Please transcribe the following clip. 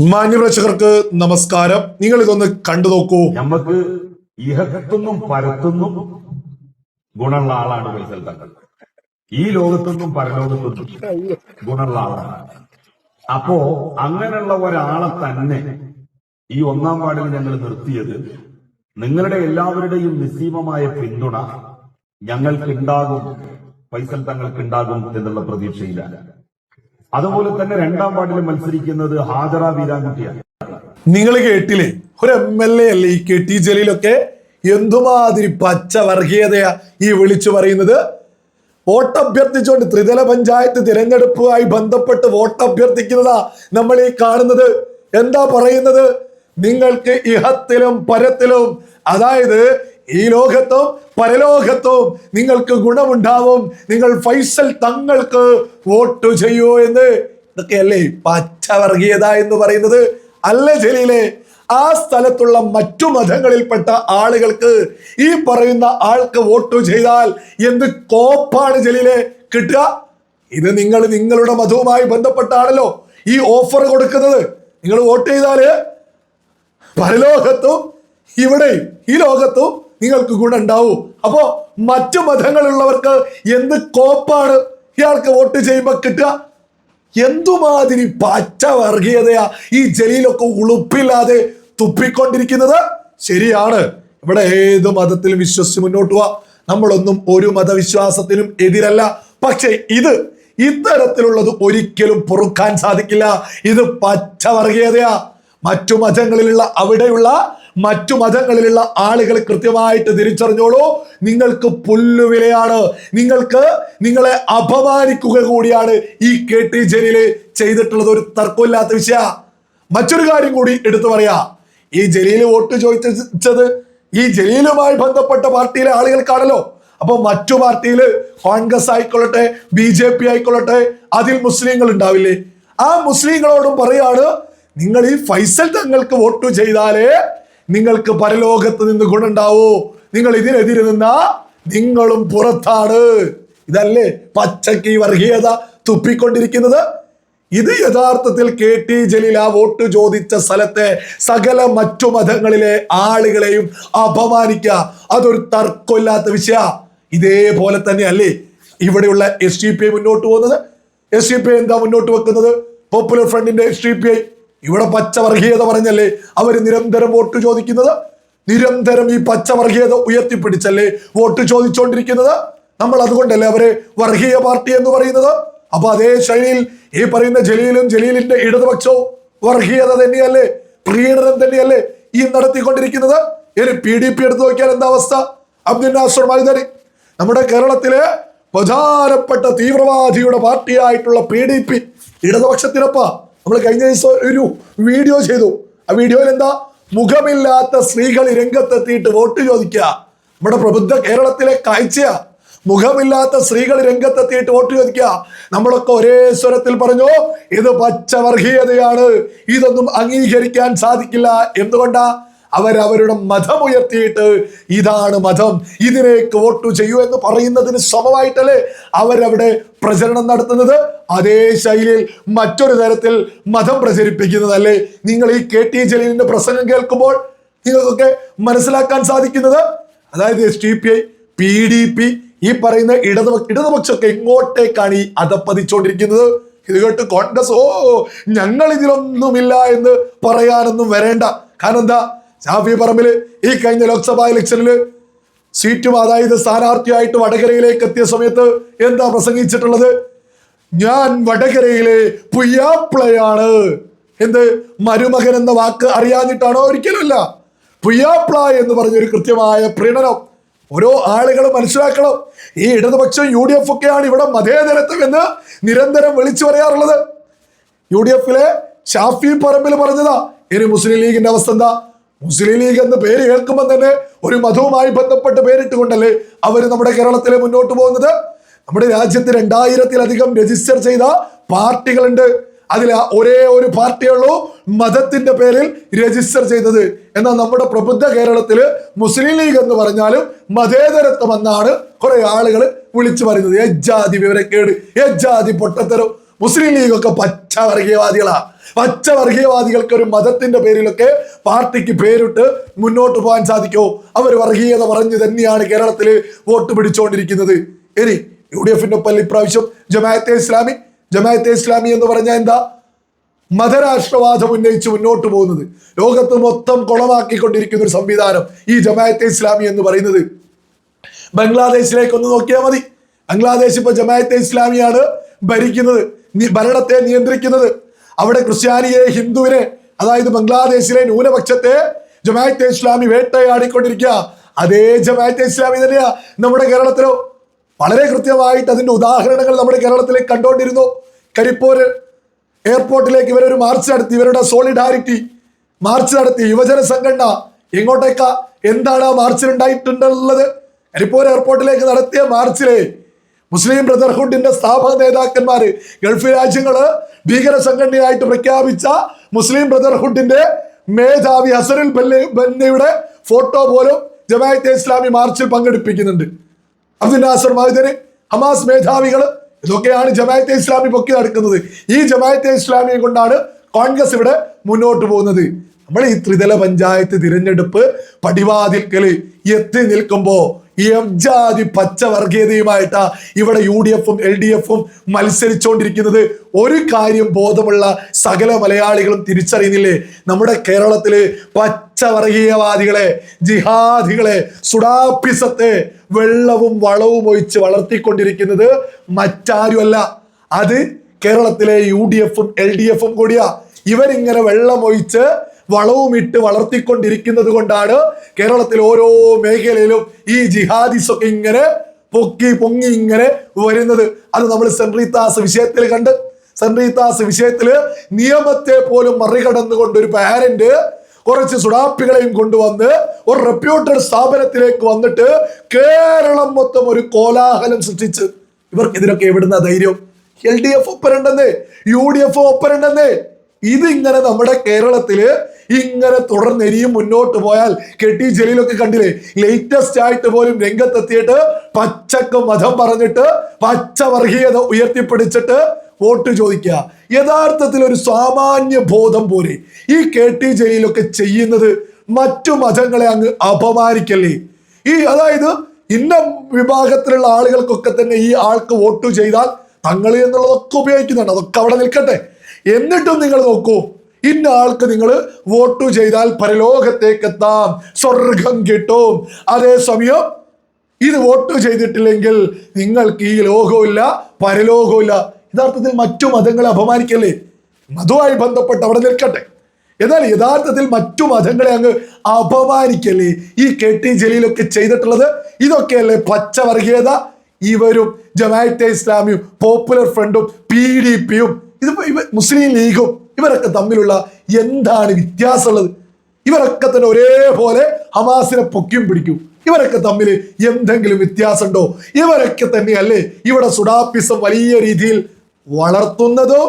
മാന്യപ്രേക്ഷകർക്ക് നമസ്കാരം. നിങ്ങൾ ഇതൊന്ന് കണ്ടു നോക്കൂ. നമുക്ക് ഇഹത്തുനിന്നും പരത്തുനിന്നും ഗുണമുള്ള ആളാണ് വൈസൽ തങ്ങൾ ഈ ലോകത്തുനിന്നും പരലോകത്തുനിന്നും ഗുണമുള്ള ആളാണ്. അപ്പോ അങ്ങനെയുള്ള ഒരാളെ തന്നെ ഈ ഒന്നാം വാർഡിൽ ഞങ്ങൾ നിർത്തിയത് നിങ്ങളുടെ എല്ലാവരുടെയും നിസ്സീമമായ പിന്തുണ ഞങ്ങൾക്ക് ഉണ്ടാകും ഫൈസൽ തങ്ങൾക്ക് ഉണ്ടാകും എന്നുള്ള പ്രതീക്ഷയിലാണ്. അതുപോലെ തന്നെ രണ്ടാം വാർഡിൽ മത്സരിക്കുന്നത് ഹാജറ വീരാൻകുട്ടിയാണ് നിങ്ങൾ കേട്ടില്ലേ? ഒരു എം എൽ എ അല്ലേ ഈ കെ ടി ജലീലൊക്കെ? എന്തുമാതിരി പച്ച വർഗീയതയാ ഈ വിളിച്ചു പറയുന്നത്? വോട്ട് അഭ്യർത്ഥിച്ചുകൊണ്ട് ത്രിതല പഞ്ചായത്ത് തിരഞ്ഞെടുപ്പുമായി ബന്ധപ്പെട്ട് വോട്ട് അഭ്യർത്ഥിക്കുന്നതാ നമ്മൾ ഈ കാണുന്നത്. എന്താ പറയുന്നത്? നിങ്ങൾക്ക് ഇഹത്തിലും പരത്തിലും അതായത് ഈ ലോകത്തും പരലോകത്തും നിങ്ങൾക്ക് ഗുണമുണ്ടാവും. നിങ്ങൾ ഫൈസൽ തങ്ങൾക്ക് വോട്ട് ചെയ്യൂ എന്ന് ഇതൊക്കെയല്ലേ? പച്ചവർഗീയത എന്ന് പറയുന്നത്. അല്ല ജലീലെ ആ സ്ഥലത്തുള്ള മറ്റു മതങ്ങളിൽപ്പെട്ട ആളുകൾക്ക് ഈ പറയുന്ന ആൾക്ക് വോട്ട് ചെയ്താൽ എന്ത് കോപ്പാണ് ജലീലെ? കിട്ടുക? ഇത് നിങ്ങൾ നിങ്ങളുടെ മതവുമായി ബന്ധപ്പെട്ടാണല്ലോ ഈ ഓഫർ കൊടുക്കുന്നത്. നിങ്ങൾ വോട്ട് ചെയ്താൽ പരലോകത്തും ഇവിടെയും ഈ ലോകത്തും നിങ്ങൾക്ക് ഗുണം ഉണ്ടാവൂ. അപ്പോ മറ്റു മതങ്ങളുള്ളവർക്ക് എന്ത് കോപ്പാണ്? ഇയാൾക്ക് വോട്ട് ചെയ്യുമ്പോ കിട്ടുക. എന്തുമാതിരി പച്ച വർഗീയതയാ ഈ ജലീലൊക്കെ ഉളുപ്പില്ലാതെ തുപ്പിക്കൊണ്ടിരിക്കുന്നത്? ശരിയാണ്. ഇവിടെ ഏത് മതത്തിലും വിശ്വസിച്ച് മുന്നോട്ട് പോവാ. നമ്മളൊന്നും ഒരു മതവിശ്വാസത്തിനും എതിരല്ല. പക്ഷെ ഇത് ഇത്തരത്തിലുള്ളത് ഒരിക്കലും പൊറുക്കാൻ സാധിക്കില്ല. ഇത് പച്ച വർഗീയതയാ. മറ്റു മതങ്ങളിലുള്ള അവിടെയുള്ള മറ്റു മതങ്ങളിലുള്ള ആളുകൾ കൃത്യമായിട്ട് തിരിച്ചറിഞ്ഞോളൂ. നിങ്ങൾക്ക് പുല്ലുവിലയാണ്. നിങ്ങൾക്ക് നിങ്ങളെ അപമാനിക്കുക കൂടിയാണ് ഈ കെ ടി ജലീൽ ചെയ്തിട്ടുള്ളത്. ഒരു തർക്കമില്ലാത്ത വിഷയ. മറ്റൊരു കാര്യം കൂടി എടുത്തു പറയാ. ഈ ജലീൽ വോട്ട് ചോദിച്ചത് ഈ ജലീലുമായി ബന്ധപ്പെട്ട പാർട്ടിയിലെ ആളുകൾക്കാണല്ലോ. അപ്പൊ മറ്റു പാർട്ടിയിൽ കോൺഗ്രസ് ആയിക്കൊള്ളട്ടെ ബി ജെ പി ആയിക്കൊള്ളട്ടെ അതിൽ മുസ്ലിങ്ങൾ ഉണ്ടാവില്ലേ? ആ മുസ്ലിങ്ങളോടും പറയാണ് നിങ്ങൾ ഈ ഫൈസൽ തങ്ങൾക്ക് വോട്ട് ചെയ്താലേ നിങ്ങൾക്ക് പരലോകത്ത് നിന്ന് ഗുണുണ്ടാവോ നിങ്ങൾ ഇതിനെതിരെ നിന്നാ? നിങ്ങളും പുറത്താണ്. ഇതല്ലേ പച്ചക്ക് വർഗീയത തുപ്പിക്കൊണ്ടിരിക്കുന്നത്? ഇത് യഥാർത്ഥത്തിൽ കെ ടി ജലീൽ ആ വോട്ട് ചോദിച്ച സ്ഥലത്തെ സകല മറ്റു മതങ്ങളിലെ ആളുകളെയും അപമാനിക്കുക അതൊരു തർക്കമില്ലാത്ത വിഷയ. ഇതേപോലെ തന്നെ അല്ലേ ഇവിടെയുള്ള എസ് ഡി പി ഐ മുന്നോട്ട് പോകുന്നത്? എസ് ഡി പി ഐ എന്താ മുന്നോട്ട് വെക്കുന്നത്? പോപ്പുലർ ഫ്രണ്ടിന്റെ എസ് ഡി പി ഐ ഇവിടെ പച്ചവർഗീയത പറഞ്ഞല്ലേ? അവർ നിരന്തരം വോട്ട് ചോദിക്കുന്നത്? നിരന്തരം ഈ പച്ചവർഗീയത ഉയർത്തിപ്പിടിച്ചല്ലേ വോട്ട് ചോദിച്ചുകൊണ്ടിരിക്കുന്നത് നമ്മൾ അതുകൊണ്ടല്ലേ അവരെ വർഗീയ പാർട്ടി എന്ന് പറയുന്നത്? അപ്പൊ അതേ ശൈലിയിൽ ഈ പറയുന്ന ജലീലും ജലീലിന്റെ ഇടതുപക്ഷവും വർഗീയത തന്നെയല്ലേ? പ്രീണനം തന്നെയല്ലേ ഈ നടത്തിക്കൊണ്ടിരിക്കുന്നത്? ഇനി പി ഡി പി എടുത്തു നോക്കിയാൽ എന്താ അവസ്ഥ? അബ്ദുൽ നാസർ നമ്മുടെ കേരളത്തിലെ പ്രധാനപ്പെട്ട തീവ്രവാദിയുടെ പാർട്ടിയായിട്ടുള്ള പി ഡി പി ഇടതുപക്ഷത്തിനൊപ്പ നമ്മൾ കഴിഞ്ഞ ദിവസം ഒരു വീഡിയോ ചെയ്തു. ആ വീഡിയോയിൽ എന്താ? മുഖമില്ലാത്ത സ്ത്രീകൾ രംഗത്തെത്തിയിട്ട് വോട്ട് ചോദിക്കുക. നമ്മുടെ പ്രബുദ്ധ കേരളത്തിലെ കാഴ്ചയാ. മുഖമില്ലാത്ത സ്ത്രീകൾ രംഗത്തെത്തിയിട്ട് വോട്ട് ചോദിക്കുക. നമ്മളൊക്കെ ഒരേ സ്വരത്തിൽ പറഞ്ഞു ഇത് പച്ചവർഗീയതയാണ്. ഇതൊന്നും അംഗീകരിക്കാൻ സാധിക്കില്ല. എന്തുകൊണ്ടാ? അവരവരുടെ മതം ഉയർത്തിയിട്ട് ഇതാണ് മതം ഇതിനേക്ക് വോട്ട് ചെയ്യൂ എന്ന് പറയുന്നതിന് സമമായിട്ടല്ലേ അവരവിടെ പ്രചരണം നടത്തുന്നത്? അതേ ശൈലിയിൽ മറ്റൊരു തരത്തിൽ മതം പ്രചരിപ്പിക്കുന്നതല്ലേ? നിങ്ങൾ ഈ കെ ടി ജലീലിന്റെ പ്രസംഗം കേൾക്കുമ്പോൾ നിങ്ങൾക്കൊക്കെ മനസ്സിലാക്കാൻ സാധിക്കുന്നത്? അതായത് S D P I P D P ഈ പറയുന്ന ഇടതുപക്ഷ ഇടതുപക്ഷമൊക്കെ എങ്ങോട്ടേക്കാണ് ഈ അതപ്പതിച്ചുകൊണ്ടിരിക്കുന്നത് ഇത് കേട്ട് കോൺഗ്രസ് ഓ ഞങ്ങൾ ഇതിലൊന്നുമില്ല എന്ന് പറയാനൊന്നും വരേണ്ട. കാരണം എന്താ? ഷാഫി പറമ്പിൽ ഈ കഴിഞ്ഞ ലോക്സഭാ ഇലക്ഷനിൽ സീറ്റും അതായത് സ്ഥാനാർത്ഥിയായിട്ട് വടകരയിലേക്ക് എത്തിയ സമയത്ത് എന്താ പ്രസംഗിച്ചിട്ടുള്ളത്? ഞാൻ വടകരയിലെ പുയ്യാപ്ലയാണ്. എന്ത്? മരുമകൻ എന്ന വാക്ക് അറിയാഞ്ഞിട്ടാണോ? ഒരിക്കലുമല്ല. പുയ്യാപ്ല എന്ന് പറഞ്ഞൊരു കൃത്യമായ പ്രീണനം. ഓരോ ആളുകൾ മനസ്സിലാക്കണം. ഈ ഇടതുപക്ഷം യു ഡി എഫ് ഒക്കെയാണ് ഇവിടെ മതേതരത്വം എന്ന് നിരന്തരം വിളിച്ചു പറയാറുള്ളത്. യു ഡി എഫിലെ ഷാഫി പറമ്പിൽ പറഞ്ഞതാ. ഇനി മുസ്ലിം ലീഗിന്റെ അവസ്ഥ എന്താ? മുസ്ലിം ലീഗ് എന്ന പേര് കേൾക്കുമ്പോൾ തന്നെ ഒരു മതവുമായി ബന്ധപ്പെട്ട് പേരിട്ടുകൊണ്ടല്ലേ അവർ നമ്മുടെ കേരളത്തിലെ മുന്നോട്ട് പോകുന്നത്? നമ്മുടെ രാജ്യത്ത് രണ്ടായിരത്തിലധികം രജിസ്റ്റർ ചെയ്ത പാർട്ടികളുണ്ട്. അതിൽ ഒരേ ഒരു പാർട്ടിയുള്ളൂ മതത്തിന്റെ പേരിൽ രജിസ്റ്റർ ചെയ്തത്. എന്നാൽ നമ്മുടെ പ്രബുദ്ധ കേരളത്തിൽ മുസ്ലിം ലീഗ് എന്ന് പറഞ്ഞാലും മതേതരത്വം എന്നാണ് കുറെ ആളുകൾ വിളിച്ചു പറയുന്നത്. ഏജാതി വിവരക്കേട് ഏജാതി പൊട്ടത്തരം. മുസ്ലിം ലീഗൊക്കെ പച്ച വർഗീയവാദികളാ പച്ച വർഗീയവാദികൾക്ക് ഒരു മതത്തിന്റെ പേരിലൊക്കെ പാർട്ടിക്ക് പേരിട്ട് മുന്നോട്ട് പോകാൻ സാധിക്കോ. അവർ വർഗീയത പറഞ്ഞു തന്നെയാണ് കേരളത്തിൽ വോട്ട് പിടിച്ചുകൊണ്ടിരിക്കുന്നത് ഇനി യു ഡി എഫിന്റെ ഒപ്പം ഇപ്രാവശ്യം ജമാഅത്തെ ഇസ്ലാമി. ജമാഅത്തെ ഇസ്ലാമി എന്ന് പറഞ്ഞാൽ എന്താ? മതരാഷ്ട്രവാദം ഉന്നയിച്ച് മുന്നോട്ട് പോകുന്നത്. ലോകത്ത് മൊത്തം കുളമാക്കിക്കൊണ്ടിരിക്കുന്ന ഒരു സംവിധാനം ഈ ജമാഅത്തെ ഇസ്ലാമി എന്ന് പറയുന്നത്. ബംഗ്ലാദേശിലേക്ക് ഒന്ന് നോക്കിയാൽ മതി. ബംഗ്ലാദേശ് ഇപ്പൊ ജമാഅത്തെ ഇസ്ലാമിയാണ് ഭരിക്കുന്നത്. ഭരണത്തെ നിയന്ത്രിക്കുന്നത്. അവിടെ ക്രിസ്ത്യാനിയെ ഹിന്ദുവിനെ അതായത് ബംഗ്ലാദേശിലെ ന്യൂനപക്ഷത്തെ ജമാഅത്തെ ഇസ്ലാമി വേട്ടയാടിക്കൊണ്ടിരിക്കുക. അതേ ജമാഅത്തെ ഇസ്ലാമി തന്നെയാ നമ്മുടെ കേരളത്തിലോ. വളരെ കൃത്യമായിട്ട് അതിന്റെ ഉദാഹരണങ്ങൾ നമ്മുടെ കേരളത്തിലേക്ക് കണ്ടുകൊണ്ടിരുന്നു. കരിപ്പൂർ എയർപോർട്ടിലേക്ക് ഇവരൊരു മാർച്ച് നടത്തി ഇവരുടെ സോളിഡാരിറ്റി മാർച്ച് നടത്തി. യുവജന സംഘടന എങ്ങോട്ടേക്കാ? എന്താണ് ആ മാർച്ചിൽ ഉണ്ടായിട്ടുള്ളത് കരിപ്പൂർ എയർപോർട്ടിലേക്ക് നടത്തിയ മാർച്ചിലെ മുസ്ലിം ബ്രദർഹുഡിന്റെ സ്ഥാപക നേതാക്കന്മാര് ഗൾഫ് രാജ്യങ്ങൾ ഭീകര സംഘടനയായിട്ട് പ്രഖ്യാപിച്ച മുസ്ലിം ബ്രദർഹുഡിന്റെ മേധാവി ഹസനുൽ ബന്നയുടെ ഫോട്ടോ പോലും ജമാഅത്തെ ഇസ്ലാമി മാർച്ചിൽ പങ്കെടുപ്പിക്കുന്നുണ്ട്. അബ്ദുൽ നാസർ മഹിദന് ഹമാസ് മേധാവികൾ ഇതൊക്കെയാണ് ജമാഅത്തെ ഇസ്ലാമി പൊക്കി നടക്കുന്നത്. ഈ ജമാഅത്തെ ഇസ്ലാമിയെ കൊണ്ടാണ് കോൺഗ്രസ് ഇവിടെ മുന്നോട്ട് പോകുന്നത്. നമ്മൾ ഈ ത്രിതല പഞ്ചായത്ത് തിരഞ്ഞെടുപ്പ് പടിവാതിൽക്കൽ എത്തി നിൽക്കുമ്പോ എംജാതി പച്ചവർഗീയതയുമായിട്ട് ഇവിടെ യു ഡി എഫും എൽ ഡി എഫും മത്സരിച്ചുകൊണ്ടിരിക്കുന്നത് ഒരു കാര്യം ബോധമുള്ള സകല മലയാളികളും തിരിച്ചറിയുന്നില്ലേ? നമ്മുടെ കേരളത്തിൽ പച്ചവർഗീയവാദികളെ ജിഹാദികളെ സുഡാപ്പിസത്തെ വെള്ളവും വളവും ഒഴിച്ച് വളർത്തിക്കൊണ്ടിരിക്കുന്നത് മറ്റാരുമല്ല. അത് കേരളത്തിലെ യു ഡി എഫും എൽ ഡി എഫും കൂടിയാ. ഇവരിങ്ങനെ വെള്ളമൊഴിച്ച് വളവും ഇട്ട് വളർത്തിക്കൊണ്ടിരിക്കുന്നത് കൊണ്ടാണ് കേരളത്തിൽ ഓരോ മേഖലയിലും ഈ ജിഹാദിസ് ഒക്കെ ഇങ്ങനെ പൊക്കി പൊങ്ങി ഇങ്ങനെ വരുന്നത്. അത് നമ്മൾ സെൻട്രീത്താസ് വിഷയത്തിൽ കണ്ട്. സെൻട്രീത്താസ് വിഷയത്തിൽ നിയമത്തെ പോലും മറികടന്നുകൊണ്ട് ഒരു പാരന്റ് കുറച്ച് സുഡാപ്പികളെയും കൊണ്ടുവന്ന് ഒരു റെപ്യൂട്ടഡ് സ്ഥാപനത്തിലേക്ക് വന്നിട്ട് കേരളം മൊത്തം ഒരു കോലാഹലം സൃഷ്ടിച്ച്. ഇവർക്ക് ഇതിനൊക്കെ എവിടുന്ന ധൈര്യം. എൽ ഡി എഫ് ഒപ്പരണ്ടെന്നേ യു ഡി എഫ് ഒപ്പരുണ്ടെന്നേ ഇതിങ്ങനെ നമ്മുടെ കേരളത്തിൽ ഇങ്ങനെ തുടർന്നെരിയും മുന്നോട്ട് പോയാൽ കെട്ടി ജലീലൊക്കെ കണ്ടില്ലേ? ലേറ്റസ്റ്റ് ആയിട്ട് പോലും രംഗത്തെത്തിയിട്ട് പച്ചക്ക് മതം പറഞ്ഞിട്ട് പച്ച വർഗീയത ഉയർത്തിപ്പിടിച്ചിട്ട് വോട്ട് ചോദിക്കുക. യഥാർത്ഥത്തിൽ ഒരു സാമാന്യ ബോധം പോലെ ഈ കെ ടി ജലീലൊക്കെ ചെയ്യുന്നത് മറ്റു മതങ്ങളെ അങ്ങ് അപമാനിക്കല്ലേ? ഈ അതായത് ഇന്ന വിഭാഗത്തിലുള്ള ആളുകൾക്കൊക്കെ തന്നെ ഈ ആൾക്ക് വോട്ട് ചെയ്താൽ തങ്ങൾ എന്നുള്ളതൊക്കെ ഉപയോഗിക്കുന്നുണ്ട് അതൊക്കെ അവിടെ നിൽക്കട്ടെ. എന്നിട്ടും നിങ്ങൾ നോക്കൂ ഇന്ന ആൾക്ക് നിങ്ങൾ വോട്ട് ചെയ്താൽ പരലോകത്തേക്ക് എത്താം സ്വർഗം കിട്ടും. അതേസമയം ഇത് വോട്ട് ചെയ്തിട്ടില്ലെങ്കിൽ നിങ്ങൾക്ക് ഈ ലോകമില്ല പരലോകമില്ല യഥാർത്ഥത്തിൽ മറ്റു മതങ്ങളെ അപമാനിക്കല്ലേ? മതവുമായി ബന്ധപ്പെട്ട് അവിടെ നിൽക്കട്ടെ. എന്നാൽ യഥാർത്ഥത്തിൽ മറ്റു മതങ്ങളെ അങ്ങ് അപമാനിക്കല്ലേ? ഈ കെ ടി ജലീലൊക്കെ ചെയ്തിട്ടുള്ളത് ഇതൊക്കെയല്ലേ പച്ചവർഗീയത? ഇവരും ജമാഅത്തെ ഇസ്ലാമിയും പോപ്പുലർ ഫ്രണ്ടും പി ഡി പിയും ഇതിപ്പോ ഇവ മുസ്ലിം ലീഗും ഇവരൊക്കെ തമ്മിലുള്ള എന്താണ് വ്യത്യാസമുള്ളത്? ഇവരൊക്കെ തന്നെ ഒരേപോലെ ഹമാസിനെ പൊക്കിയും പിടിക്കും. ഇവരൊക്കെ തമ്മിൽ എന്തെങ്കിലും വ്യത്യാസമുണ്ടോ? ഇവരൊക്കെ തന്നെയല്ലേ ഇവിടെ സുഡാപ്പിസം വലിയ രീതിയിൽ വളർത്തുന്നതോ